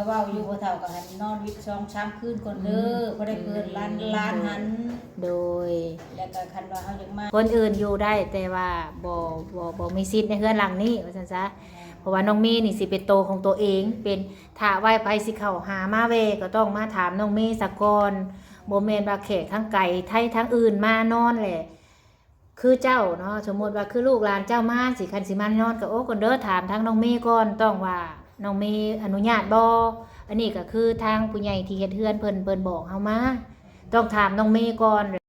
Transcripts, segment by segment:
ก็เว้าอยู่บ่เท่ากับให้นอนวิกสองสามคืนก่อนเด้อบ่ได้เกินล้านล้านหันโดย แล้วก็คันว่าเฮาอยากมาคนอื่นอยู่ได้แต่ว่าบ่บ่บ่มีสิทธิ์ในเฮือนหลังนี้ว่าซั่นซะเพราะว่าน้องเมย์นี่สิเป็นโตของตัวเอง เป็นถ้าไว้ไปสิเข้าหามาเวก็ต้องมาถามน้องเมย์ซะก่อนบ่แม่นว่าแขกทั้งไก่ไทยทั้งอื่นมานอนแหละคือเจ้าเนาะสมมติว่าคือลูกหลานเจ้ามาสิคันสิมานอนก็โอ้คนเด้อถามทางน้องเมย์ก่อนต้องว่า น้องเมย์อนุญาตบ่อันนี้ก็คือทางผู้ใหญ่ที่เฮ็ดเฮือนเพิ่นเพิ่นบอกเฮามาต้องถามน้องเมย์ก่อน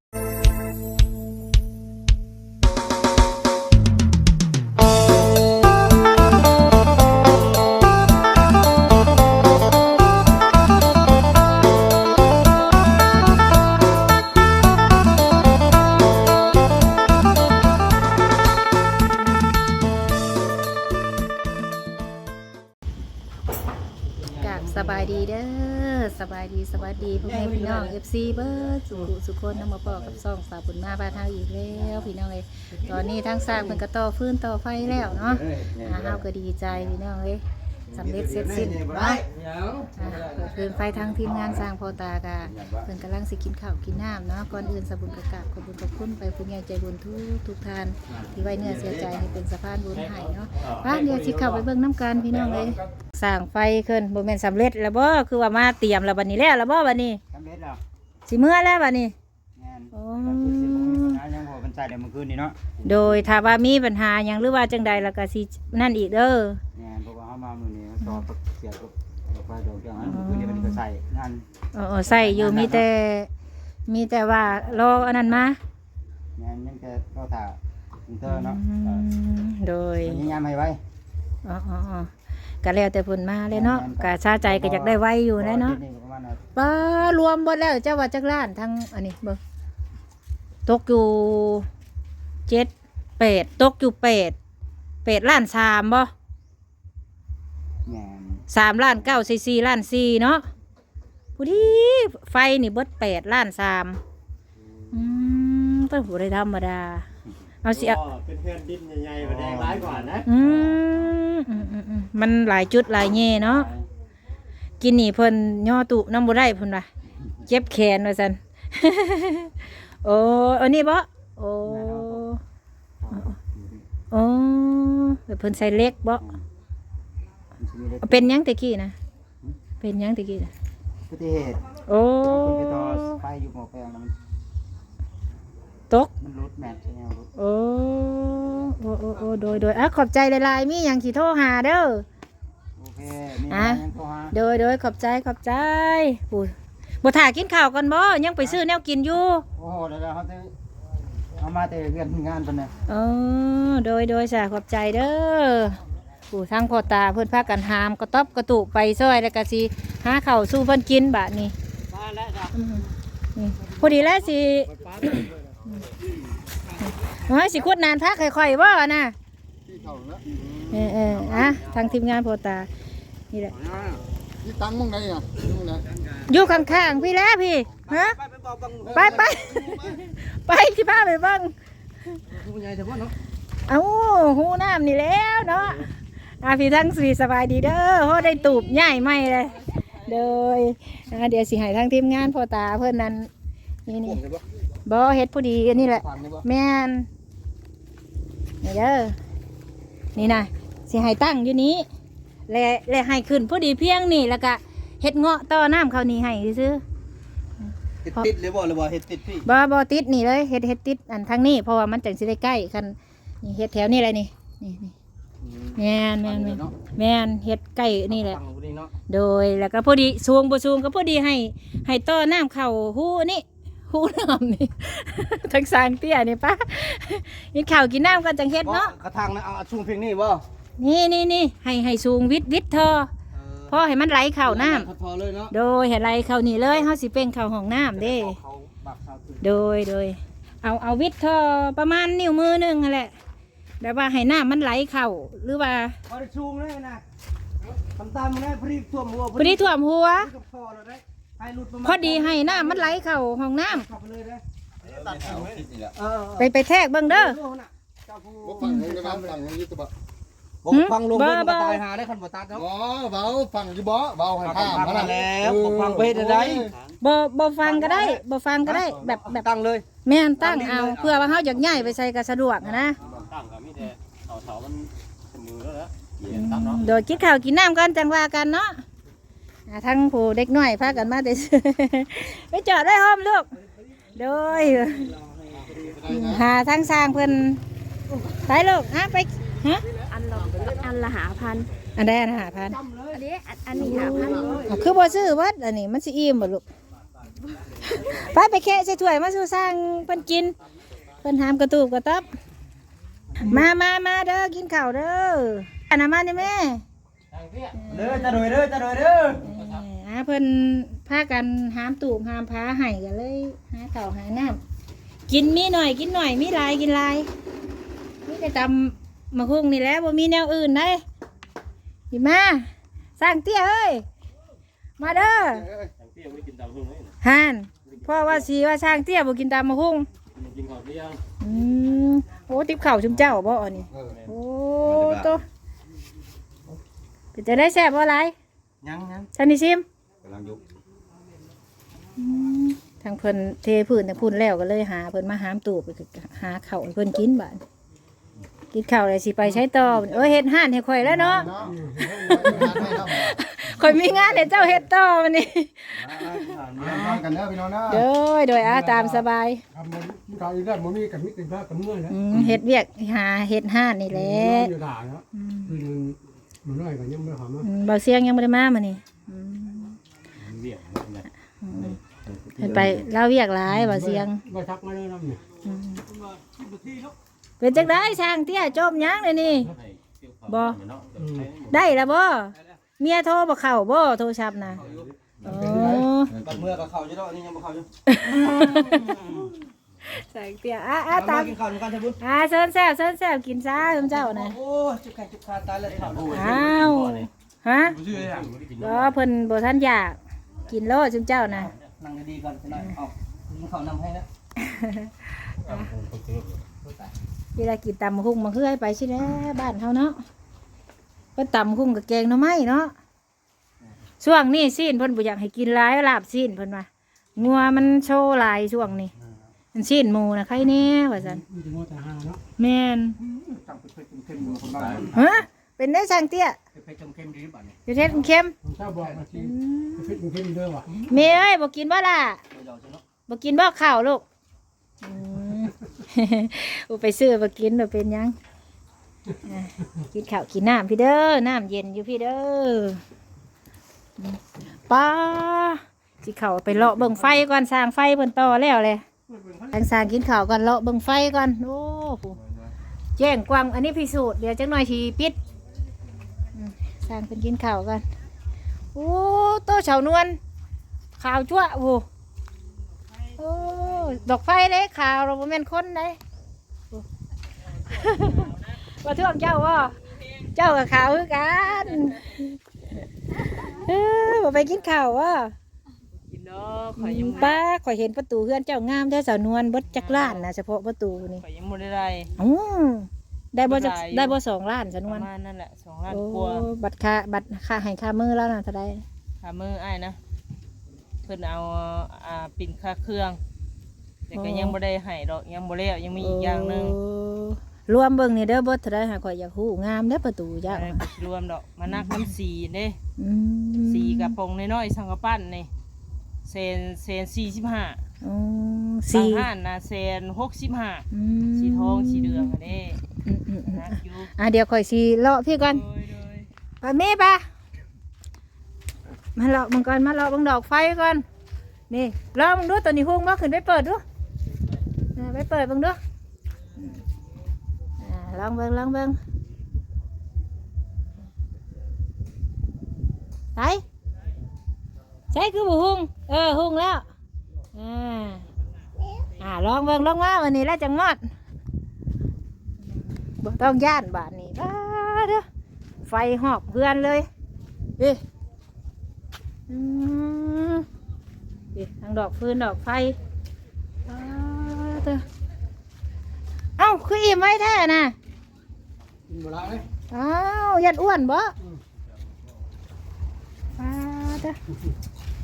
าบสบายดีเด้อสบายดีสบายดีพ่อแม่พี่น้อง FC เบิร์ดสุขุสุคนนำมาปอกับซ่องสาวบุญมาบ้านเฮาอีกแล้วพี่น้องเอ้ยตอนนี้ทั้งสร้างเพิ่นก็ต่อฟื้นต่อไฟแล้วเนาะอ่าเฮาก็ดีใจพี่น้องเอ้ย สำเร็จเสร็จสิ้นเนาะอ่าเปิดคืนไฟทั้งทีมงานสร้างพอตากะเพิ่นกำลังสิกินข้าวกินน้ำเนาะก่อนอื่นสาวบุญกะกราบขอบคุญขอบคุณไปผู้ใหญ่ใจบุญทุกทุกท่าน ที่ไว้เนื้อเสียใจให้เป็นสะพานบุญให้เนาะว่าเดี๋ยวสิเข้าไปเบิ่งน้ำกันพี่น้องเอ้ยสร้างไฟขึ้นบ่แม่นสำเร็จแล้วบ่คือว่ามาเตรียมแล้วบัดนี้แล้วแล้วบ่บัดนี้สำเร็จแล้วสิเมื่อแล้วบัดนี้งานโอ้ก็คือสิบ่มีปัญหาหยังพอมันใส่ได้เมื่อคืนนี่เนาะโดยถ้าว่ามีปัญหาหยังหรือว่าจังใดแล้วก็สินั่นอีกเด้องานเพราะว่าเฮามามื้อนี้ สอเสียกับดอกไฟดอกอย่างนั้นเมื่อคืนนี้มันก็ใส่งานเออใส่อยู่มีแต่มีแต่ว่ารออันนั้นมางานยังแค่รอถ่าอินเตอร์เนาะอืมโดยพยายามให้ไว้อ๋อๆๆก็แล้วแต่เพิ่นมาเลยเนาะก็ชาใจก็อยากได้ไวอยู่แน่เนาะรประมาณนั้นป้ารวมหมดแล้วเจ้าว่าจักล้านทั้งอันนี้เบิ่งตกอยู่เจ็ดแปดตกอยู่แปดแปดล้านสามบ่ สามล้านเก้าสี่สี่ล้านสี่เนาะผู้ดีไฟนี่เบิดแปดล้านสามอืมต้องผู้ได้ธรรมดา เอาสิเอาก็เป็นเพื่อนดินใหญ่ๆมาแดงร้ายกว่านะอืมอืมอืมอืมมันหลายจุดหลายแง่เนาะกินนี่เพิ่นย่อตุน้ำบ่ได้เพิ่นว่าเจ็บแขนว่าซั่น โอ้อันนี้บ่โอ้โอ้เพิ่นใส่เล็กบ่ มันสิมีเล็กเป็นหยังแตะกี้นะเป็นหยังแตะกี้นะอุบัติเหตุโอ้คุณไปต่อไฟอยู่หม้อแปลงแล้วมันตก มันรุดแมทใช่ไหมรุดโอ้โอ้โอ้โอ้โดยโดยอะขอบใจหลายๆมีหยังสิโทรหาเด้อ โอเคนี่อะ ยังโทรหาโดยโดยขอบใจขอบใจอุ้ยบ่ถ่ากินข้าวกันบ่ยังไปซื้อแนวกินอยู่โอ้โหเดี๋ยวๆเขาจะเอามาแต่เรียนงานเพิ่นน่ะเออโดยโดยจ้ะขอบใจเด้อ ผู้ทั้งพ่อตาเพิ่นพากันหามกระต๊อบกระตุไปซอยแล้วก็สิหาข้าวสู้เพิ่นกินบาดนี้มาแล้วจ้ะอืมนี่พอดีแล้วสิเฮ้ยสิคุดนานพักค่อยๆบ่น่ะที่เขาแล้วเออเอออะทางทีมงานพ่อตานี่แหละที่ตั้งมึงไหนอะมึงไหนอยู่ข้างๆพี่แล้วพี่ฮะไปไปบอกบังไปไปไปที่พาไปเบ้างผู้ใหญ่เฉพาะเนาะเอ้าหูน้ำนี่แล้วเนาะ อาพี่ทั้งสีสบายดีเด้อเพราะได้ตูบใหญ่ไหมเลยโดยอ่าเดี๋ยวสิให้ทั้งทีมงานพ่อตาเพื่อนนั้นนี่นี่บอเฮ็ดพอดีอันนี้แหละฟังได้ปะแม่นนี่เด้อนี่นะสิให้ตั้งอยู่นี้และและให้ขึ้นพอดีเพียงนี่แล้วก็เฮ็ดเงาะต่อน้ำเขานี่ให้ซื้อเฮ็ดติดเลยบ่หรือบ่เฮ็ดติดพี่บ่บ่ติดนี่เลยเฮ็ดเฮ็ดติดอันทางนี้เพราะว่ามันจังสิได้ใกล้กันนี่เฮ็ดแถวนี้เลยนี่นี่นี่ แม่นแม่นแม่นแม่นเฮ็ดใกล้นี่แหละฟังผู้นี้เนาะโดยแล้วก็พอดีสูงบ่สูงก็พอดีให้ ให้ต่อน้ำเข้าหูนี่หูน้ำนี่ ทั้งสร้างเตี้ยนี่ป้านี่ข้าวกินน้ำกันจังเฮ็ดเนาะกระทางนะเอาช่วงเพียงนี้บ่นี่นี่นี่ให้ให้สูงวิดวิดเธอพอให้มันไหลเข้าน้ำพอเลยเนาะโดยให้ไหลเข้านี่เลยเฮาสิเป็นเข้าห้องน้ำเด้เขาบักเขาคือโดยโดยเอาเอาวิทย์เทอประมาณนิ้วมือหนึงนั่นแหละ แบบว่าให้น้ำมันไหลเข้าหรือว่าพอได้ชูงเลยนะทำตามแน่พรีท่วมหัวพอดีท่วมหัวก็พอแล้วได้ให้หลุดประมาณพอดีให้น้ำมันไหลเข้าห้องน้ำขับไปเลยได้ตัดเอาคิดนี่แหละเออไปไปแทกเบิ่งเด้อเจ้าผู้ว่าฟังมึงได้ไหมฟังมึงยึดตัวบะผมฟังลงบนก็ตายหาได้คันบ่ตัดเนาะบ่เบาฟังอยู่บ่เบาให้ฟัข้างมมาแล้วผมฟังไปเฮ็ดอะไรบ่บ่ฟังก็ได้บ่ฟังก็ได้แบบแบบตั้งเลย แม่นตั้งเอาเพื่อว่าเฮาอยากย้ายไปใส่ก็สะดวกอะนะ ตั้งก็มีแต่เสาเสามันเสมอแล้วนะเหยียดตั้งเนาะโดยกินข้าวกินน้ำก่อนจังว่ากันเนาะอ่าทั้งผู้เด็กน้อยพากันมาแต่ไปจอดได้ห้อมลูกโดยหาทั้งสร้างเพิ่นไปลูกฮะไปฮะอันละอันละหาพันอันใดอันหาพันอันนี้อันอันนี้หาพันอ๋อคือบ่ซื้อวัดอันนี้มันสิอิ่มบ่ลูกไปไปแค่ใส่ถ้วยมาสู่สร้างเพิ่นกินเพิ่นหามกระตูบกระตับ มามามาเด้อกินข้าวเด้ออันน่ะมานี่แม่เด้อจะโดยเด้อจะโดยเด้อเอ่อหาเพิ่นพากันหามตูบหามพาให้กันเลยหาข้าวหาน้ำกินมีหน่อยกินหน่อยมีหลายกินหลายมีแต่ตำมะฮุ่งนี่แหละบ่มีแนวอื่นได้ดิมาสร้างเตี้ยเอ้ยมาเด้อทางเตี้ยไม่ได้กินตามทุ่งเลยนะห่านพ่อว่าสีว่าสร้างเตี้ยบ่กินตามมะฮุ่งกินก่อนหรือยังอืมโอ้ติบข้าวชุมเจ้าบ่อันนี้เออโอ้โตเป็นจะได้แซ่บบ่หลายยังยังชันนี่ชิมกำลังยุบทางเพิ่นเทพื้นทางพุ่นแล้วก็เลยหาเพิ่นมาหามตูบไปหาข้าวให้เพิ่นกินบาดกินข้าวเลยสิไปใช้ต่อเออเฮ็ดห่านให้ข่อยแล้วเนาะเนาะให้ทำ ข่อยมีงานให้เจ้าเฮ็ดต่อมันนี่นอนกันเด้อพี่น้องเด้อเด้อโดยอาตามสบายทำมันเราอีกได้มันมีกับมิตรภาพกับเมื่อยแล้วอืมเฮ็ดเวียกหาเฮ็ดห่านนี่แหละอยู่ด่าแล้วคือมันมันน้อยกว่ายังไม่หอมอะอืมเบาเสียงยังบ่ได้มามื้อนี้อืมเรียกนะเพิ่นไปเล่าเวียกหลายเบาเสียงไม่ทักมาเลยน้ำเนี่ยเป็นจังได๋ช่างเตี้ยจมยังเลยนี่ให้เกี่ยวข้าวบ่เนาะได้แล้วบ่ เมียโทรบ่เข้าบ่โทรศัพท์นะโอ้บัดเมื่อก็เข้าอยู่ดอกนี่ยังบ่เข้าอยู่ใส่เตี้ยอะอะตาตามมกินข้าวกันเถอะบุญอะเซินแซวเซินแซวกินซ่าคุณเจ้านะโอ้จุกแขนจุกขาตายแล้วเฒ่าอ้าวฮะบ่ชื่ออะไรอะก็เพิ่นบ่ทันอยากกินโลดคุณเจ้านะนั่งดีๆก่อนไปหน่อยเอากินข้าวนำให้นะเวลากินตำหุ่งมาเฮือยไปสิแหล้วบ้านเฮาเนาะ เพิ่นตำหุ่งกับแกงหน่อไม้เนาะช่วงนี้ซีนเพิ่นบ่อยากให้กินหลายลาบซีนเพิ่นว่างัวมันโชว์หลายช่วงนี้มันซีนหมูนะใครแน่ว่าซั่นมีแต่โง่แต่หาเนาะแม่นจังเผ็ดๆเค็มๆอยู่คนบ้านฮะเป็นได้ช่างเตี้ยเผ็ดๆเค็มๆดีบัดนี้อยู่เทศเข้มผมชอบบอกมาทีฟิตมันเข้มเด้อว่ะเมย์เอ้ยบ่กินบ่ล่ะเดี๋ยวๆเนาะบ่กินบ่ข้าวลูกอืมอุไปซื้อบ่กินบ่เป็นหยังอะ กินข้าวกินน้ำพี่เด้อน้ำเย็นอยู่พี่เด้อป้าสิเข้าไปเลาะเบิ่งไฟก่อนสร้างไฟเพิ่นต่อแล้วเลยทางสร้างกินข้าวก่อนเลาะเบิ่งไฟก่อนโอ้โหแจ้งกวางอันนี้พิสูจน์เดี๋ยวจักหน่อยสิปิดสร้างเพิ่นกินข้าวกันโอ้โตเฉานวลขาวจั่วโอ้โอ้ดอกไฟเลยขาวเราบ่แม่นคนเลย ว่าท่วงเจ้าว่าเจ้ากับขาวคือกันเออบ่ไปกินข้าวว่ากินเนาะข่อยยังป้าข่อยเห็นประตูเฮือนเจ้างามแท้สาวนวลเบิดจักล้านนะเฉพาะประตูนี่ข่อยยังบ่ได้ได้อ๋อได้บ่จักบ่ได้อยู่ ได้บ่สองล้านสาวนปวลระมาณนั่นแหละสองล้านโอ้กว่าบัตรค่าบัตรค่าให้ค่ามือแล้วนะเท่าใดขามืออ้ายนะเพิ่นเอาอ่าปิ่นค่าเครื่อง แต่ก็ยังบ่ได้ให้ดอกยังบ่แล้วยังมีอีกอย่างหนึงโอ้ รวมเบิ่งนี่เด้อเบิดเท่าใดหาข่อยอยากฮู้งามเด้อประตูจ้าอะไรก็สิรวมดอกมานักน้ำสีเด้อืมสีกระปงน้อยๆสังกะปั้นนี่เซนเซน45อ๋อสีสีห้านนะเซน65อืมสีทองสีเหลืองอันนี้อืมอืมอืมนักอยู่อะเดี๋ยวข่อยสีเลาะพี่ก่อนโดยโดยไปเมย์ปะมาเลาะมังก่อนมาเลาะบังดอกไฟก่อนนี่ลองมึงดูตัวนี้หุ้งบ่ขึ้นไปเปิดดูอ่าไปเปิดบังดูอ่า ลองเบิ่งลองเบิ่งไปใช่คือบุหุงเออหุงแล้ว อ่าอ่าลองเบิ่งลองมาวันนี้แล้วจังมอดบ่ต้องย่านบาทนี้บ้าเด้อไฟหอบเพื่อนเลยเอ๊ะอือ๊ะทางดอกฟืนดอกไฟอ้าเด้อเอ้าคืออิ่มไว้แท้น่ะ กินมาละเลยอ้าวยัดอ้วนบ่อ้าวเด้อ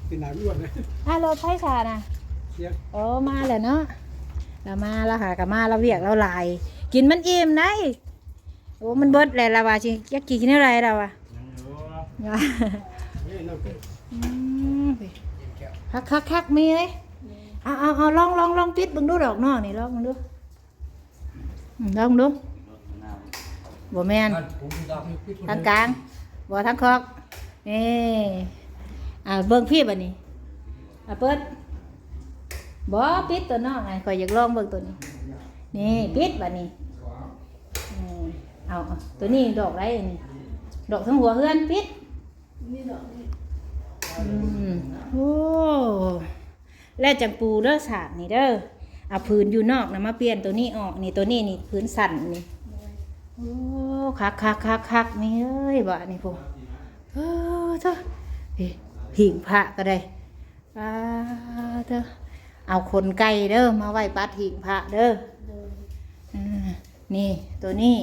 เป็นหนาอ้วนเลยอ้าวรถไฟชาน่ะเสียงโอ้มาแล้วเนาะเรามาแล้วค่ะกับมาเราเวียกเราหลาย กินมันอิ่มได้โอ้มันเบิดแล้วละว่าสิอยากกินอะไรเราอะนี่เราก็อืมคักคักคักมีเลยเอาเอาเอาลองลองลองปิดเบิ่งดูดอกนอกนี่ลองเบิ่งดูอืมลองดู บ่แม่นทางกลางบ่ทางคอกนี่อ่าเบิ่งพี่บัดนี้อะเปิดบ่ปิดตัวนอกไงข่อยอยากลองเบิ่งตัวนี้ นี่ปิดบัดนี้อืมเอาเอาตัวนี้ดอกไรอันนี่ดอกทั้งหัวเฮือนปิดอืมโอ้แล้วจังปูเด้อสากนี่เด้อเอาพื้นอยู่นอกนะมาเปลี่ยนตัวนี้ออกนี่ตัวนี้นี่พื้นสั่นนี่ โอ้คักคักคักคักนี่เอ้ยบ่านี่พวกเออเถอหิ่งพระก็ได้ปาเถอเอาคนไก่เด้อมาไหว้ปัดหิ่งพระเด้ออ่านี่ตัวนี้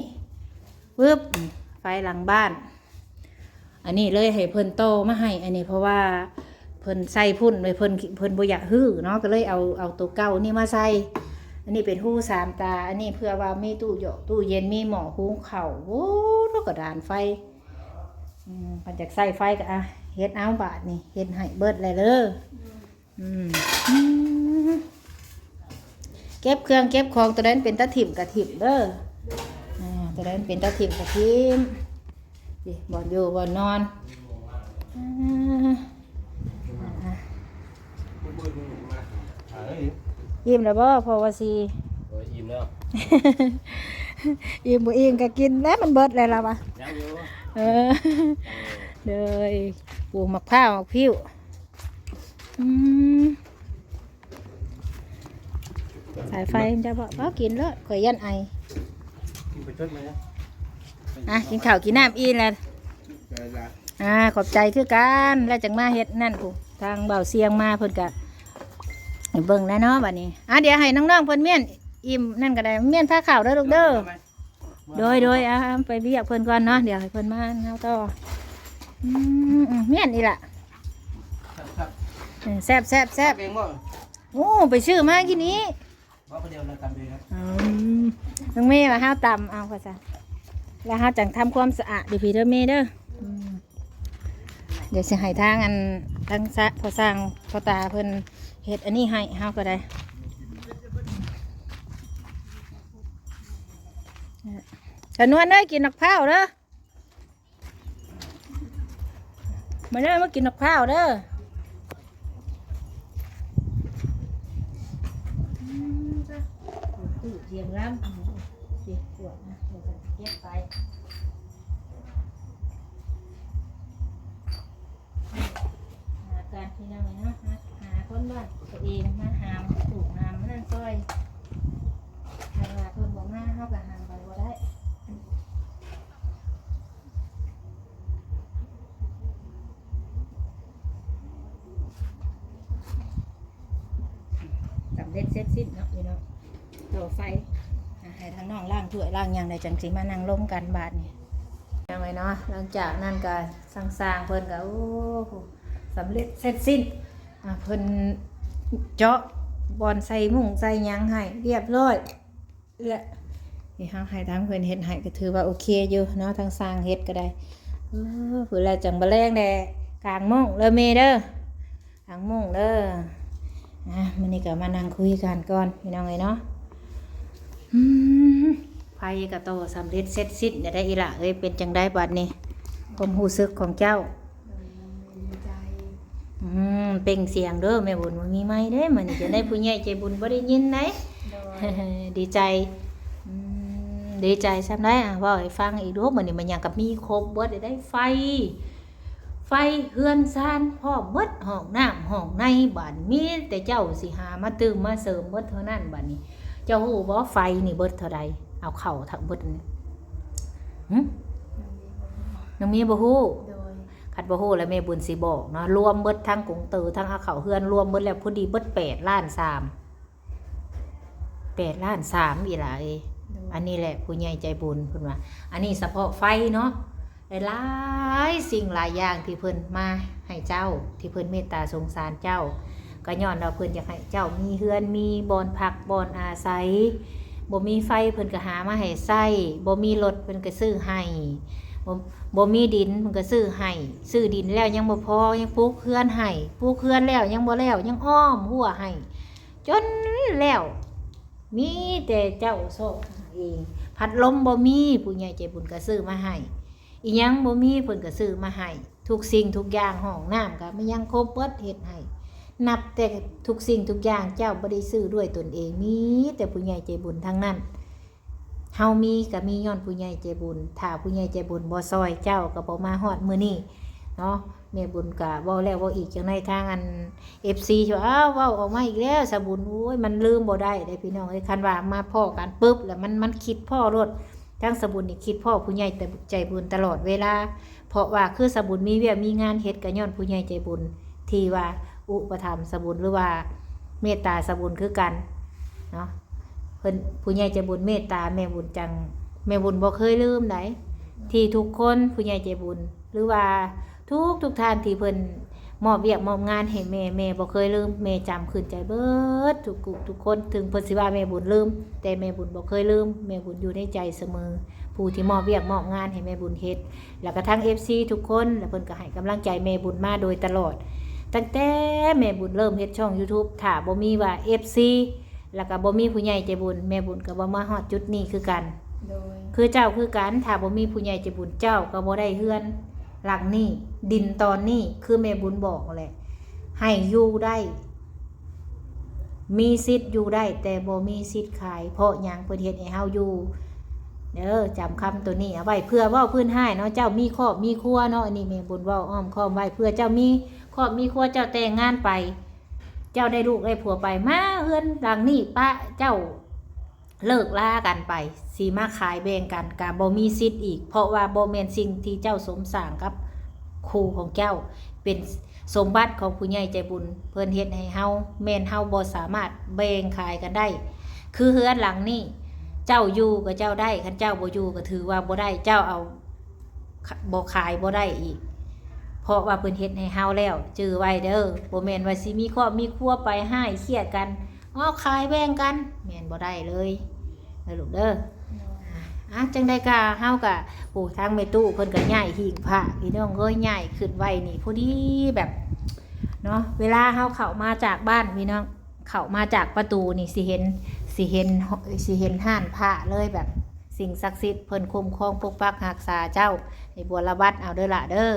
ปึ๊บไฟหลังบ้าน อันนี้เลยให้เพิ่นโตมาให้ อันนี้เพราะว่าเพิ่นใส่พุ่นเลยเพิ่นเพิ่นบ่อยากฮื้อเนาะก็เลยเอาเอาตัวเก่านี่มาใส่ อันนี้เป็นหู้สามตา อันนี้เพื่อว่ามีตู้หยกตู้เย็นมีหม้อหุงข้าวโอ้แล้วก็ด่านไฟอืมมันจากใส่ไฟก็อะเฮ็ดเอาบาทนี่เฮ็ดให้เบิดเลยเด้ออืมเก็บเครื่องเก็บของตัวนั้นเป็นตะถิ่มกะถิ่มเด้ออ่าตัวนั้นเป็นตะถิ่มกะถิ่มดิบอนอยู่บอนนอนอ่า มแล้วบ่พอว่าสิอิ่มแล้วอิ่มบ่อิ่มก็กินแล้วมันเบิดแล้วล่ะวะยังอยู่เออเลยปลูกมะพร้าวมะพริ้วอืมสายไฟมันจะบอกว่ากินแล้วข่อยยันไอไปชดมาเนี่ยอะกินข้าวกินน้ำอีนแล้วอ่าขอบใจคือกันแล้วจังมาเฮ็ดนั่นกูทางเบาเสียงมาเพิ่นกะ เบิ่งแล้วเนาะบัดนี้อะเดี๋ยวให้น้องๆเพิ่นเมียนอิ่มนั่นก็ได้เมียนผ้าขาวเด้อลูกเด้อโดยโดยอะไปเรียกเพิ่นก่อนเนาะเดี๋ยวให้เพิ่นมาเฮาต่ออืมอืมเมียนอีล่ะเออแซ่บแซ่บแซ่บเองบ่โอ้ไปซื้อมากินนี้ว่าคนเดียวเราทำเองครับอืมน้องเมย์ว่าห้าวตำเอาค่ะจ้ะแล้วห้าวจังทำความสะอาดดีพีเด้อเมย์เด้ออืมเดี๋ยวสิให้ทางอันทางสะพอสร้างพอตาเพิ่น เฮ็ดอันนี้ให้ห้าก็ได้ขนวนเด้กินนักพร้าวเด้อมาเด้อมากินนักพร้าวเด้อตู้เสียงล้ำเสิปวดนะเดี๋ยวจะเก็บไปหาการที่นั่งเลยนะ คนบ้านตัวเองมาหามปลูกหามนั่นซอยหาว่าคนบอกมาเข้าก็หามไปบ่ได้สำเร็จเสร็จสิ้นเนาะพี่เนาะต่อไฟให้ทางน้องล่างถ้วยล่างอย่างใดจังสิมานั่งล้มกันบาทนี่ยังไงเนาะหลังจากนั้นก็สร้างๆเพิ่นก็โอ้โหสำเร็จเสร็จสิ้น เพิ่นเจาะบอลใส่มุ้งใส่ยังให้เรียบร้อยและนี่ฮะให้ทางเพิ่นเฮ็ดให้ก็ถือว่าโอเคอยู่เนาะทางสร้างเฮ็ดก็ได้เออเพิ่นแลจังบ่แรงแดกลางมุ้งเด้อเมเด้อกลางมุ้งเด้ออะมื้อนี้ก็มานั่งคุยกันก่อนพี่น้องเอ้ยเนาะอืมไผก็โตสำเร็จเสร็จสิ้นได้อีหละเอ้ยเป็นจังไดบัดนี้ความรู้สึกของเจ้า เป่งเสียงเด้อแม่บุญมันมีไหมเด้มันจะได้ผู้ใหญ่ใจบุญบ่ได้ยินไหนดีใจดีใจซ้ำได้อะเว่าให้ฟังอีกด้วยมันนี่มันยังกับมีครบเบิดได้ได้ไฟ ไฟเฮือนซานพ่อเบิดห้องน้ำห้องในบ้านมีแต่เจ้าสิหามาตื่มมาเสริมเบิดเท่านั้นบัดนี้ เจ้าฮู้บ่ไฟนี่เบิดเท่าใดเอาเข้าทั้งเบิดนี่หึน้องมีบ่ฮู้ คัดบ่ฮู้แล้วแม่บุญสิบอกเนาะรวมเบิดทั้งกุงเตือทั้งอาเขาเฮือนรวมเบิดแล้วพอดีเบิดแปดล้านสามแปดล้านสามอีหล่ะเอ้ยอันนี้แหละผู้ใหญ่ใจบุญเพิ่นว่า อันนี้เฉพาะไฟเนาะหลายสิ่งหลายอย่างที่เพิ่นมาให้เจ้าที่เพิ่นเมตตาสงสารเจ้า ก็ย้อนเราเพิ่นอยากให้เจ้ามีเฮือนมีบอนพักบอนอาศัยบ่มีไฟเพิ่นก็หามาให้ใช้บ่มีรถเพิ่นก็ซื้อให้ บ่มีดินเพิ่นก็ซื้อให้ซื้อดินแล้วยังบ่พอยังปลูกเฮือนให้ปลูกเฮือนแล้วยังบ่แล้วยังอ้อมหัวให้จนแล้ว มีแต่เจ้าโซกเองพัดลมบ่มีผู้ใหญ่ใจบุญก็ซื้อมาให้อีหยังบ่มีเพิ่นก็ซื้อมาให้ทุกสิ่งทุกอย่างห้องน้ำก็มันยังครบเบิดเฮ็ดให้นับแต่ทุกสิ่งทุกอย่างเจ้าบ่ได้ซื้อด้วยตนเองมีแต่ผู้ใหญ่ใจบุญทั้งนั้น เฮามีก็มีย้อนผู้ใหญ่ใจบุญ ถ้าผู้ใหญ่ใจบุญบ่ซอยเจ้าก็บ่มาฮอดมื้อนี้เนาะแม่บุญก็เว้าแล้วเว้าอีกจังในทางอัน FC ว่าอ้าวเว้าออกมาอีกแล้วสบุญโอ้ยมันลืมบ่ได้เด้พี่น้องเอ้ยคันว่ามาพ้อกันปุ๊บแล้วมันมันคิดพ่อรถทั้งสบุญนี่คิดพ่อผู้ใหญ่แต่ใจบุญตลอดเวลา เพราะว่าคือสบุญมีเวียมีงานเฮ็ดก็ย้อนผู้ใหญ่ใจบุญ ที่ว่าอุปถัมภ์สบุญหรือว่าเมตตาสบุญคือกันเนาะ พิ่นผู้ใหญ่ใจบุญเมตตาแม่บุญจังแม่บุญบ่เคยลืมไหนที่ทุกคนผู้ใหญ่ใจบุญ หรือว่าทุกทุกท่านที่เพิ่นมอบเวียกมอบงานให้แม่แม่บ่เคยลืมแม่จำขึ้นใจเบิดทุกกทุกคนถึงเพิ่นสิว่าแม่บุญลืม แต่แม่บุญบ่เคยลืมแม่บุญอยู่ในใจเสมอ ผู้ที่มอบเวียกมอบงานให้แม่บุญเฮ็ดแล้วก็ทั้ง FC ทุกคนแล้วเพิ่นก็ให้กำลังใจแม่บุญมาโดยตลอด ตั้งแต่แม่บุญเริ่มเฮ็ดช่อง YouTube ถ้าบ่มีว่า FC แล้วก็บ่มีผู้ใหญ่ใจบุญแม่บุญก็บ่มาฮอดจุดนี้คือกัน โดย คือเจ้าคือกันถ้าบ่มีผู้ใหญ่ใจบุญเจ้าก็บ่ได้เฮือน หลังนี้ดินตอนนี้คือแม่บุญบอกแหละให้อยู่ได้ มีสิทธิ์อยู่ได้ แต่บ่มีสิทธิ์ขาย เพราะหยังเพิ่นเฮ็ดให้เฮาอยู่เด้อจำคำตัวนี้เอาไว้เพื่อเว้าพื้นให้เนาะเจ้ามีครอบมีครัวเนาะอันนี้แม่บุญเว้าอ้อมค้อมไว้เพื่อเจ้ามีครอบมีครัวเจ้าแต่งงานไป เจ้าได้ลูกได้ผัวไปมาเฮือนหลังนี้ป้าเจ้าเลิกล่ากันไปสีมาขายแบ่งกันกาบ่มีสิทธิ์อีก เพราะว่าบ่แมนสิ่งที่เจ้าสมสางกับครูของเจ้าเป็นสมบัติของผู้ใหญ่ใจบุญ เพิ่นเฮ็ดให้เฮาแม่นเฮาบ่สามารถแบ่งขายกันได้ คือเฮือนหลังนี้เจ้าอยู่ก็เจ้าได้คันเจ้าบ่อยู่ก็ถือว่าบ่ได้เจ้าเอาบ่ขายบ่ได้อีก เพราะว่าเพิ่นเฮ็ดให้เฮาแล้วจื้อไว้เด้อบ่แม่นว่าสิมีครอบมีครัวไปให้เครียดกันอ้อขายแบ่งกันแม่นบ่ได้เลยเด้อลูกเด้ออะจังได้กะเฮากะโอ้ทางเมตู้เพิ่นก็ย้ายหิ้งพระพี่น้องเอ้ยย้ายขึ้นไว้นี่พอดีแบบเนาะเวลาเฮาเข้ามาจากบ้านพี่น้องเข้ามาจากประตูนี่สิเห็นสิเห็นสิเห็นห้านพระเลยแบบสิ่งศักดิ์สิทธิ์เพิ่นคุ้มครองปกปักรักษาเจ้าในบัวระบัดเอาเด้อละเด้อ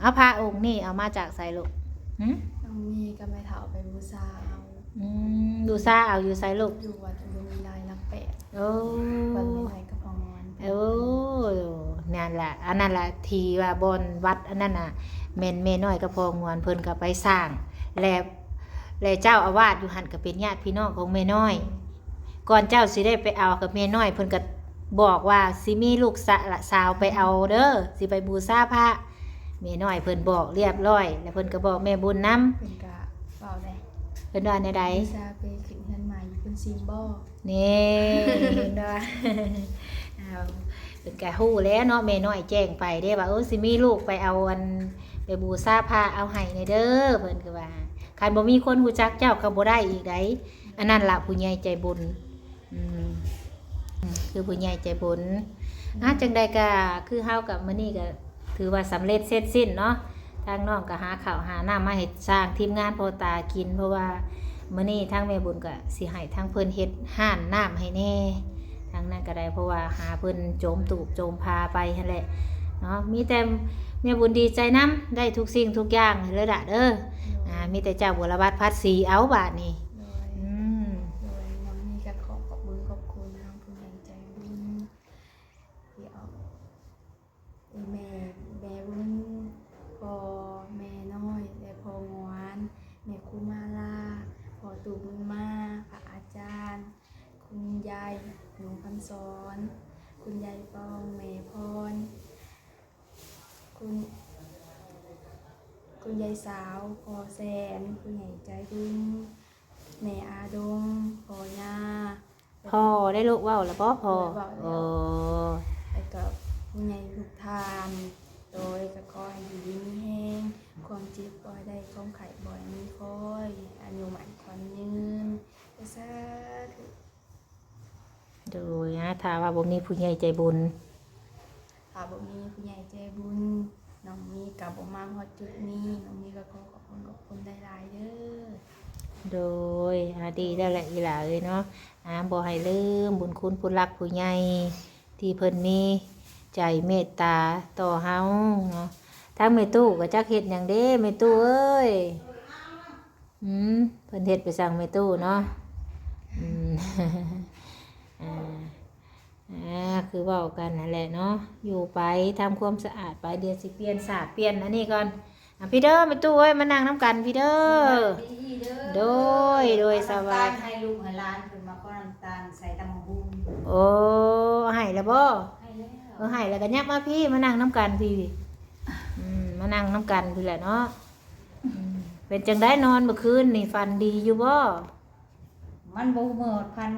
เอาพระองค์นี่เอามาจากไสลูกหึน้องมีก็ไม่เถาไปบูชาเอาอืมดูซ่าเอาอยู่ไสลูกอยู่วัดอุดมวิไลรักแปดโอ้วัดไม่ไหวกับพองอนโอ้นั่นแหละอันนั้นแหละทีว่าบนวัดอันนั้นน่ะเมนเมน้อยก็พองวนเพิ่นก็ไปสร้าง แล้วแล้วเจ้าอาวาสอยู่หันก็เป็นญาติพี่น้องของเมน้อย ก่อนเจ้าสิได้ไปเอากับเมน้อยเพิ่นก็บอกว่าสิมีลูกสะสาวไปเอาเด้อสิไปบูชาพระ เมน้อยเพิ่นบอกเรียบร้อย แล้วเพิ่นก็บอกแม่บุญนํเป็นกะเปล่าเลยเพิ่นว่าในใดบูชาไปขึ้นเฮือนใหม่เป็นซิมบอลนี่เห็นว่าเอาเป็นแกฮู้แล้วเนาะแม่น้อยแจ้งไปเด้ว่าเออสิมีลูกไปเอาอันไปบูชาพระเอาให้ในเด้อเพิ่นก็ว่าคันบ่มีคนฮู้จักเจ้าก็บ่ได้อีกไดอันนั้นล่ะผู้ใหญ่ใจบุญอืมอืมคือผู้ใหญ่ใจบุญอะจังใดก็คือเฮากับมื้อนี้ก็ ถือว่าสำเร็จเสร็จสิ้นเนาะทางน้องก็หาข้าวหาหน้ำมาให้สร้างทีมงานพอตากิน เพราะว่ามื่อนี้ทางแม่บุญก็สิให้ทางเพิ่นเฮ็ดห้านน้ำให้แน่ทางนั้นก็ได้เพราะว่าหาเพิ่นโจมตูบโจมพาไปนั่นแหละเนาะมีแต่แม่บุญดีใจนํได้ทุกสิ่งทุกอย่างเลยละเด้ออ่ามีแต่เจ้าบุรบัตรพัดสีเอาบาทนี่ โดย อืม โดยน้องมีก็ขอขอบคุญขอบคุณน้องผู้ใหญ่ใจบุญที่เอาแม่แม่บุญพอแม่น้อยและพองวานแม่คุมาลาพอตู่บุญมาพระอาจารย์ คุณ ยายหนูพันสอน คุณยายปองแม่พร คุณ คุณยายสาวพอแสน คุณใหญ่ใจบุญแม่อาดงพอยาพ่อได้ลูกเว้าแล้วบ่พ่อโอ้แล้วก็ผู้ใหญ่ทุกทาน โดยก็ขอให้อยู่ดีมีแห้งความเจ็บบ่อยได้ความไข่บ่อยมีค่อยอายุหมันควันยืนสาธุ โดยนะถ้าว่าบ่มีผู้ใหญ่ใจบุญ ถ้าบ่มีผู้ใหญ่ใจบุญน้องมีกับบ่มาฮอดจุดนี้น้องมีก็ขอขอบคุณขอบคุณหลายๆเด้อโดยอาดีแล้วแหละอีหล่าเอ้ยเนาะอาบ่ให้ลืมบุญคุณผู้รักผู้ใหญ่ที่เพิ่นมีใจเมตตาต่อเฮาเนาะทางแม่ตู้ก็จักเฮ็ดหยังเด้แม่ตู้เอ้ยอืมเพิ่นเฮ็ดไปสั่งแม่ตู้เนาะอืม อ่าอ่าคือเว้ากันนั่นแหละเนาะอยู่ไปทำความสะอาดไปเดี๋ยวสิเปลี่ยนสาบเปลี่ยนอันนี้ก่อนอะพี่เด้อแม่ตู้เอ้ยมานั่งน้ำกันพี่เด้อดีเด้อโดยโดยสบายน้ำตลให้ลูกให้หลานขึ้นมาก็น้ำตาลใส่ตำบักหุ่งโอ้ให้แล้วบ่ให้แล้วเออให้แล้วก็ยับมาพี่มานั่งน้ำกันพี่อืมมานั่งน้ำกันพี่แหละเนาะอืมเป็นจังได้นอนเมื่อคืนนี่ฟันดีอยู่บ่มันบ่เหมิดพัน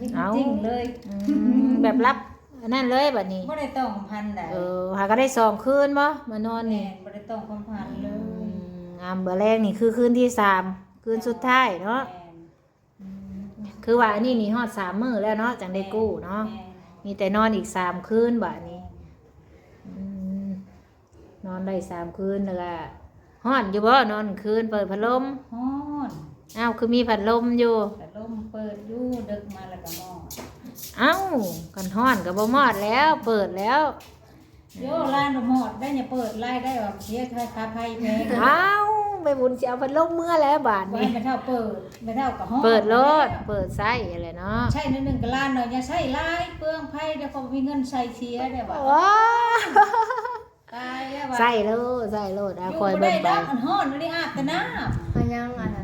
นี่เอ้าจริงเลยอืมแบบรับอันนั่นเลยบัดนี้ บ่ได้ต้องพันได้เออหาก็ได้สองคืนบ่มานอนแม่นี่นบ่ได้ต้องความพันเลอืยมอามเบอร์แรกนี่คือคืนที่สามคืนสุดท้ายเนาะ แม่นคือว่าอันนี้นี่ฮอดสามมื้อแล้วเนาะจังได้กู้เนาะ แม่มีแต่นอนอีกสามคืนบัดนี้อืมนอนได้สามคืนแล้วก็ห้อนอยู่บ่นอนคืนเปิดพัดลมฮ้อน อ้าวคือมีพัดลมอยู่ แต่ลมเปิดอยู่ดึกมาแล้วก็มองเอ้ากันห้อนกับบ่มอดแล้ว เปิดแล้วโยร้านบ่หมดได้อย่าเปิดไล่ได้ว่าเสียค่าค่าไผแพงเอ้าไปบุญสิเอาพัดลมเมื่อแล้วบาดไว้นี้ไม่เท่าเปิดไม่เท่ากับห้องเปิดรถเปิดไส้อะไรเนาะใช่นิดหนึงก็ล้านหน่อยอย่าใช้หลายเปลืองไผเดี๋ยวเขามีเงินใส่เสียได้ว่าว้าตายแล้วว่าใส่โลดใส่โลดเอาอยู่คอยบ่เบิ่ได้งไปดอกมันฮ้อนบ่ได้อาบแต่น้ำเฮายังอันนั้นได้เฮาประหยัด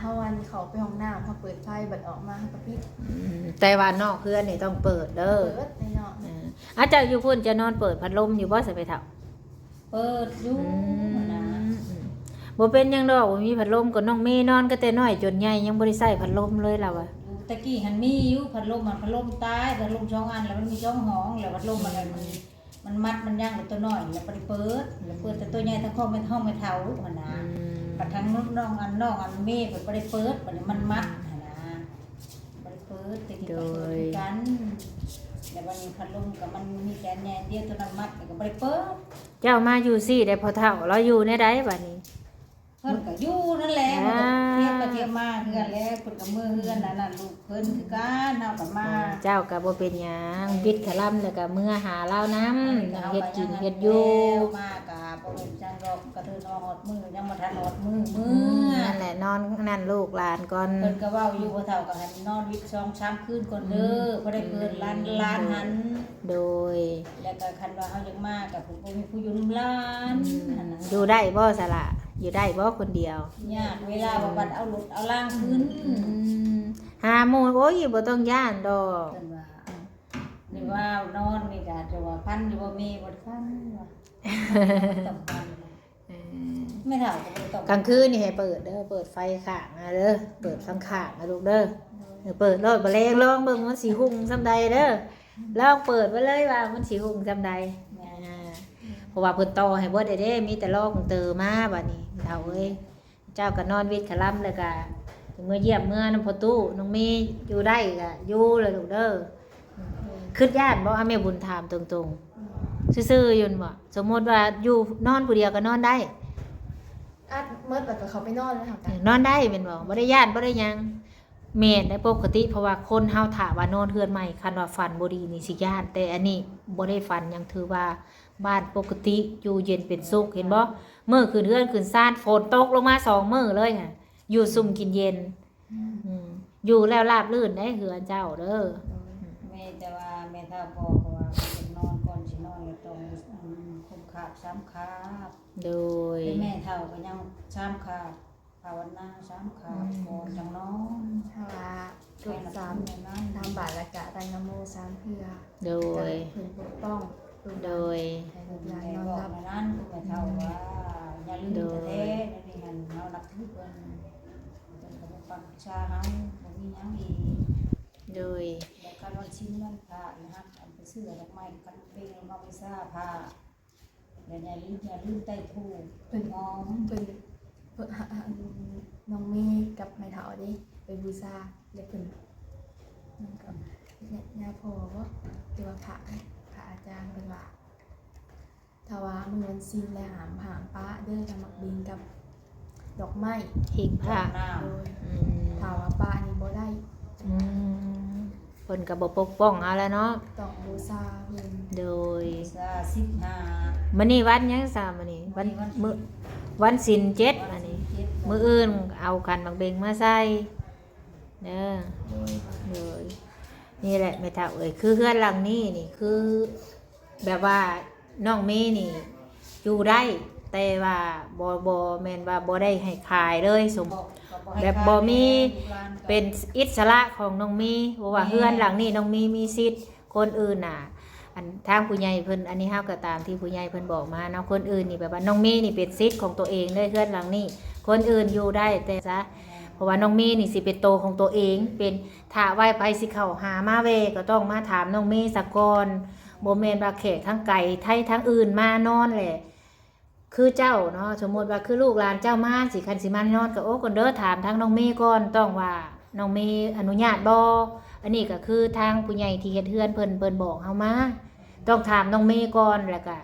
เด้ถ้าเฮาวันเขาไปห้องน้ำเฮาเปิดไฟเบิดออกมาเฮาก็ปิดอืมแต่ว่านอกเพื่อนนี่ต้องเปิดเด้อเปิดในเนาะเอออาเจ้าอยู่พุ่นจะนอนเปิดพัดลมอยู่บ่สิไปเฒ่าเปิดอยู่นะบ่เป็นหยังดอกบ่มีพัดลมก็น้องเมย์นอนก็แต่น้อยจนใหญ่ยังบ่ได้ใส่พัดลมเลยล่ะวะอยู่ตะกี้หันมีอยู่พัดลมมันพัดลมตายพัดลมช่องอันแล้วมันมีช่องห้องแล้วพัดลมมันอะไรมันมันมัดมันย่างกับตัวน้อยแล้วบ่ได้เปิดแล้วเปิดแต่ตัวใหญ่ทั้งห้องไม่ห้องไม่เท่าหั่นนะ ปัดทั้งน้องอันน้องอันเมฆเปิดบ่ได้เปิดบัดนี้มันมัดหั่นนะบ่ได้เปิดแต่ที่ก็เปิดคือกันแต่วันนี้พัดลมกับมันมีแกนแหนเดียวตัวนั้นมัดก็บ่ได้เปิด เจ้ามาอยู่สิได้พอเฒ่าเราอยู่ในใดบัดนี้ เพิ่นก็อยู่นั่นแหละอ่าเทียบไปเทียบมาคือกันแหล้วเพิ่นก็มือเฮือนนั่นน่ะลูกเพิ่นคือกันเฮาก็มาเจ้าก็บ่เป็นหยังวิทย์ขลำแล้วก็เมื่อหาเล่าน้ำเฮ็ดกินเฮ็ดอยู่มาก็บ่เป็นจังดอกกระเทือนออดมือยังบ่ทันออดมือมือืมอนั่นแหละนอนนั่นลูกหลานก่อนเพิ่นก็เว้าอยู่ว่าเฒ่าก็ให้นอนวิทย์2 3คืนก่อนเด้อบ่ได้เกินล้านล้านหันโดย แล้วก็คันว่าเฮาอยากมากับผมบ่มีผู้อยู่นำล้านนั่นน่ะอยู่ได้บ่สละ อยู่ได้บ่คนเดียวยากเวลาว่าบัดเอารถเอาล่างขึ้นอืมหาหมู่โอ้ยบ่ต้องย่านดอกเพิ่นว่านี่ว่านอนนี่ก็จะว่าพันอยู่บ่มีบ่พันว่าต้องพันเออไม่เท่าก็บ่ต้องกลางคืนนี่ให้เปิดเด้อเปิดไฟข้างนะเด้อเปิดข้างข้างนะลูกเด้อเออเปิดโลดบ่แรงลองเบิ่งมันสิหุ่งซำใดเด้อลองเปิดไว้เลยว่ามันสิหุ่งซำใดอ่า เพราะว่าเพิ่นต่อให้เบิดได้เด้ มีแต่ลอกเตอมาบัดนี้เฒ่าเอ้ยเจ้าก็นอนวิทย์ขลำแล้วก็เมื่อเยี่ยมเมื่อน้ำพอตู้น้องเมย์อยู่ได้ก็อยู่เลยลูกเด้อคิดญาติบ่อาแม่บุญถามตรงๆซื่อๆอยู่นั่นบ่สมมุติว่าอยู่นอนผู้เดียวก็นอนได้อัดเมื่อแบบเขาไปนอนแล้วค่ะเออนอนได้แม่นบ่บ่ได้ญาติบ่ได้หยังแม่นได้ปกติเพราะว่าคนเฮาถาว่านอนเฮือนใหม่คันว่าฝันบ่ดีนี่สิญาติแต่อันนี้บ่ได้ฝันหยังถือว่า บ้านปกติอยู่เย็นเป็นสุขเห็นบ่มื้อคืนเฮือนคืนซ่านฝนตกลงมาสองมื้อเลยค่ะ อยู่ซุ่มกินเย็นอืมอยู่แล้วราบรื่นได้เฮือนเจ้าเด้อแม่แต่ว่าแม่เท่าบอกว่าเพิ่นนอนก่อนสินอนแล้วต้องอืมคุมขาบซ้ำขาบโดยเป็นแม่เท่าก็ยังซ้ำขาบภาวนาซ้ำขาบก่อนจังนอนถ้าว่าจแค่บนั้นสามแม่นั้นทำบาตรและกะไตรนโมสามเพื่อโดจะยได้เพิ่นปกป้องลูกห โดลานยานแม่บอกรับในนั้นคุณแม่เท่าว่าอย่าลืมโดยแท้ๆนี่หันเรานับถือเพิ่นเพิ่นก็บ่ปักชาเฮาบ่มีหยังอีกโดย แล้วการวันชิ้นนั่นผ้านะครับเอาไปเสื้อดอกไม้กันเป็นมาไปซ่าผ้าแล้วอย่าลืมอย่าลืมใต้ถูกเป็นหอมเป็นเพิ่นน้องเมย์กับแม่เฒ่าดิไปบูชาเรียกเพิ่นนั่นก็เนี่ยยาพอว่าตัวาพระพระ อาจารย์เป็นว่าถ้าว่ามันวันสิ้นและหามหามป้าเด้อกับมักบินกับดอกไม้หิงผ้าหน้าโดยอืมถ้าว่าป้านี่บ่ได้อืมเพิ่นก็บ่ปกป้องเอาแล้วเนาะต้องบูชาเพิ่นโดยซ่าสิบห้ามื้อนี้วันหยังซามื้อนี้วันมื้อวันศีลเจ็ดอันนี้มื้ออื่นเอาคันบางเบงมาใส่เด้อเลยนี่แหละแม่ท้าเอ้ยคือเฮือนหลังนี้นี่คือ แบบว่าน้องเมย์นี่อยู่ได้แต่ว่าบ่บ่แม่นว่าบ่ได้ให้ขายเลยสม แบบบ่มีเป็นอิสระของน้องมีเพราะว่าเฮือนหลังนี้น้องมีมีสิทธิ์คนอื่นน่ะ อันทางผู้ใหญ่เพิ่นอันนี้เฮาก็ตามที่ผู้ใหญ่เพิ่นบอกมาเนาะคนอื่นนี่แบบว่าน้องมีนี่เป็นสิทธิ์ของตัวเองเลยเฮือนหลังนี้ คนอื่นอยู่ได้แต่ซะเพราะว่าน้องมีนี่สิเป็นโตของตัวเอง เป็นถ้าไหว้ไปสิเข้าหามาเวก็ต้องมาถามน้องมีสะก่อน บ่แม่นว่าแขกทั้งไก่ไทยทั้งอื่นมานอนแหละคือเจ้าเนาะสมมติว่าคือลูกหลานเจ้ามาสิคันสิมานอนกับโอ้คนเด้อถามทางน้องเมย์ก่อนต้องว่าน้องเมย์อนุญาตบ่อันนี้ก็คือทางผู้ใหญ่ที่เฮ็ดเฮือนเพิ่นเพิ่นบอกเฮามาต้องถามน้องเมย์ก่อนแล้วก็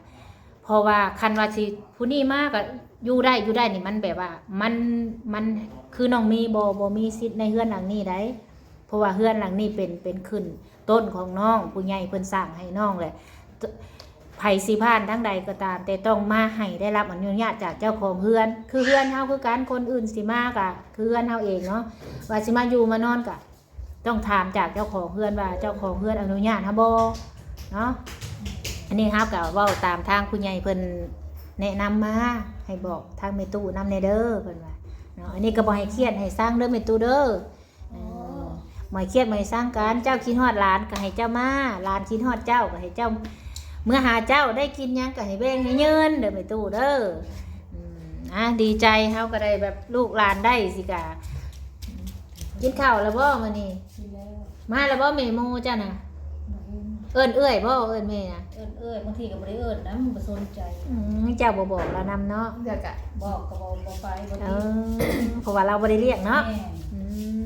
เพราะว่าคันว่าสิผู้นี้มาก็อยู่ได้อยู่ได้นี่มันแบบว่า มันมันคือน้องเมีบ่บ่มีสิทธิ์ในเฮือนหลังนี้ได้เพราะว่าเฮือนหลังนี้เป็นเป็นขึ้น ต้นของน้องผู้ใหญ่เพิ่นสร้างให้น้องแหละไผ่สีพานทั้งใดก็ตาม แต่ต้องมาให้ได้รับอนุญาตจากเจ้าของเฮือน คือเฮือนเฮาคือการคนอื่นสิมากะคือเฮือนเฮาเองเนาะว่าสิมาอยู่มานอนกะต้องถามจากเจ้าของเฮือนว่าเจ้าของเฮือนอนุญาตฮะบ่เนาะอันนี้ครับกับว่าตามทางคุณใหญ่เพิ่นแนะนำมาให้บอกทางเมตู้นำในเด้อเพิ่นว่าเนาะอันนี้ก็บ่ให้เครียดให้สร้างเด้อเมตูเด้อ บ่ให้เครียดบ่ให้สร้างการเจ้าคิดฮอดหลานก็ให้เจ้ามาหลานคิดฮอดเจ้าก็ให้เจ้า เมื่อหาเจ้าได้กินหยังก็ให้เบ่งให้ยืนเด้อไปตู้เด้ออืมอะดีใจเฮาก็ได้แบบลูกหลานได้สิกะกินข้าวแล้วบ่มื้อนี้กินแล้วมาแล้วบ่แม่โมจ้ะน่ะบ่เห็นเอิ้นเอื้อยบ่เอิ้นแม่น่ะเอิ้นเอ้ยบางทีก็บ่ได้เอิ้นนะมันบ่สนใจอืมเจ้าบ่บอกเรานำเนาะเดี๋ยวก็บอกก็บ่บ่ไปบ่เอติอเพราะว่าเราบ่ได้เรียกเนาะแม่อืมอืม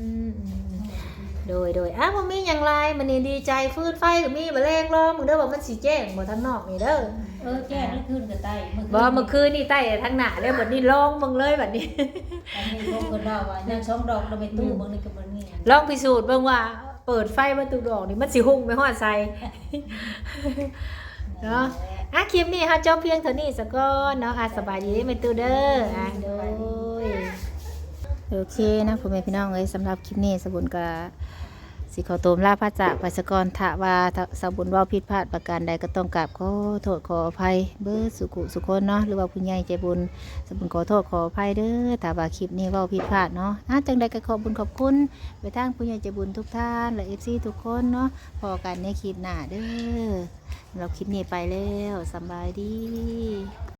โดยโดยอะบ่มีหยังหลายมื้อนี้ดีใจฟื้นไฟก็มีแมลงรอมึงเด้อว่ามันสิแจ้งบ่ทางนอกนี่เด้อเออแก้แล้วคืนก็ได้เมื่อคืนบ่เมื่อคืนนี่ใต้ทางหน้าแล้วบัดนี้ลองมึงเลยบัดนี้อันนี้พวกเพิ่นว่าว่ายังช่องดอกเราไปตู้เบิ่งนี่ก็บ่นี่ลองพิสูจน์เบิ่งว่าเปิดไฟประตูดอกนี่มันสิหุ่งไปฮอดใส่เนาะอะคลิปนี้เฮาจบเพียงเท่านี้ซะก่อนเนาะอะสบายดีเด้อแม่ตู้เด้ออะโดย โอเคนะพ่อแม่พี่น้องเอ้ยสำหรับคลิปนี้สบุญก็สิขอโตมลาพระจากไปสก่อนถ้าว่าสบุญว้าผิดพลาดประการใดก็ต้องกราบขอโทษขออภัย เบิดสุขุสุคนเนาะหรือว่าผู้ใหญ่ใจบุญสบุญขอโทษขออภัยเด้อถ้าว่าคลิปนี้ว้าผิดพลาดเนาะอะจังใดก็ขอบุญขอบคุณไปทางผู้ใหญ่ใจบุญทุกท่านและเอฟซีทุกคนเนาะพอกันในคลิปหน้าเด้อเราคลิปนี้ไปแล้วสบายดี